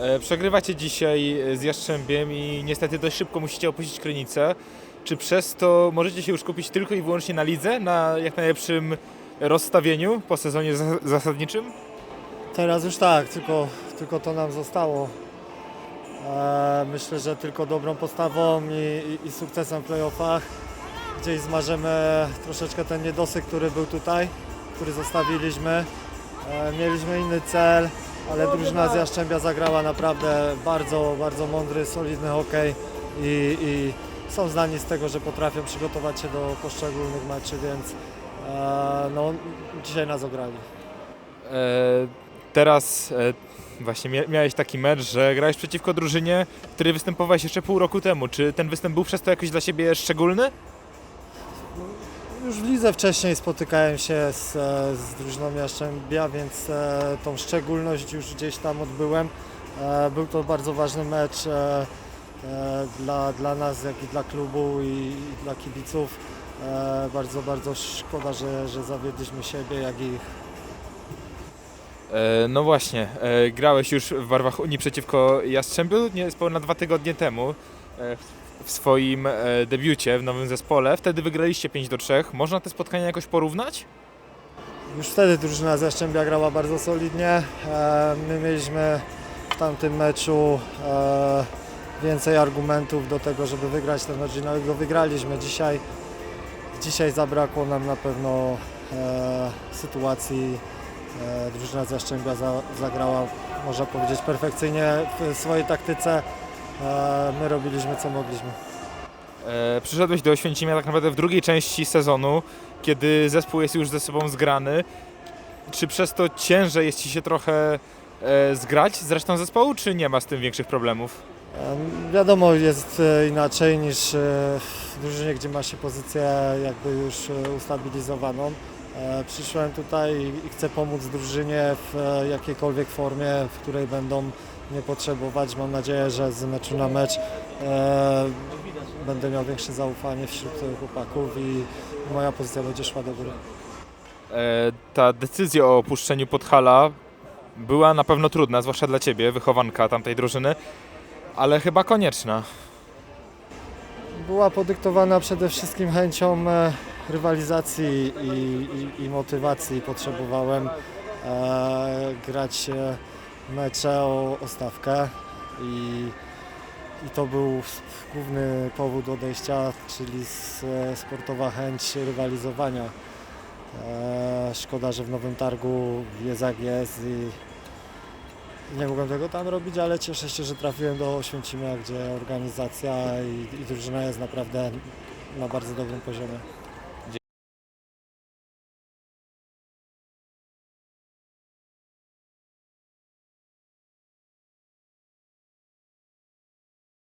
E, Przegrywacie dzisiaj z Jastrzębiem i niestety dość szybko musicie opuścić Krynicę. Czy przez to możecie się już skupić tylko i wyłącznie na lidze, na jak najlepszym rozstawieniu po sezonie za- zasadniczym? Teraz już tak, tylko, tylko to nam zostało. E, myślę, że tylko dobrą postawą i, i, i sukcesem w playoffach gdzieś zmarzemy troszeczkę ten niedosyt, który był tutaj, który zostawiliśmy. E, mieliśmy inny cel, ale drużyna z Jaszczębia zagrała naprawdę bardzo, bardzo mądry, solidny hokej i, i są znani z tego, że potrafią przygotować się do poszczególnych meczy, więc e, no, dzisiaj nas ograli. E, Teraz e, właśnie mia- miałeś taki mecz, że grałeś przeciwko drużynie, w której występowałeś jeszcze pół roku temu. Czy ten występ był przez to jakoś dla siebie szczególny? Już w lidze wcześniej spotykałem się z, e, z drużyną Jaszczębia, więc e, tą szczególność już gdzieś tam odbyłem. E, Był to bardzo ważny mecz dla, dla nas, jak i dla klubu i, dla kibiców. Bardzo, bardzo szkoda, że, że zawiedliśmy siebie, jak i ich. No właśnie, grałeś już w barwach Unii przeciwko Jastrzębiu niespełna dwa tygodnie temu w- swoim e, debiucie w nowym zespole. Wtedy wygraliście 5 do 3. Można te spotkania jakoś porównać? Już wtedy drużyna z Jaszczębia grała bardzo solidnie. E, My mieliśmy w tamtym meczu e, więcej argumentów do tego, żeby wygrać ten mecz i nawet go wygraliśmy. Dzisiaj, dzisiaj zabrakło nam na pewno sytuacji. Drużyna z Jaszczębia za, zagrała, można powiedzieć, perfekcyjnie w swojej taktyce. E, My robiliśmy co mogliśmy. E, Przyszedłeś do Oświęcimia tak naprawdę w drugiej części sezonu, kiedy zespół jest już ze sobą zgrany. Czy przez to ciężej jest Ci się trochę e, zgrać z resztą zespołu, czy nie ma z tym większych problemów? Em, Wiadomo, jest e, inaczej niż e, w drużynie, gdzie ma się pozycję jakby już e, ustabilizowaną. E, Przyszłem tutaj i- chcę pomóc drużynie w e, jakiejkolwiek formie, w której będą mnie potrzebować. Mam nadzieję, że z meczu na mecz e, będę miał większe zaufanie wśród chłopaków i moja pozycja będzie szła do góry. Ta decyzja o opuszczeniu Podhala była na pewno trudna, zwłaszcza dla Ciebie, wychowanka tamtej drużyny, ale chyba konieczna. była podyktowana przede wszystkim chęcią rywalizacji i, i, i motywacji. Potrzebowałem e, grać mecze o, o stawkę i, i to był główny powód odejścia, czyli sportowa chęć rywalizowania. E, szkoda, że w Nowym Targu jest jak jest i nie mogłem tego tam robić, ale cieszę się, że trafiłem do Oświęcimia, gdzie organizacja i, i drużyna jest naprawdę na bardzo dobrym poziomie.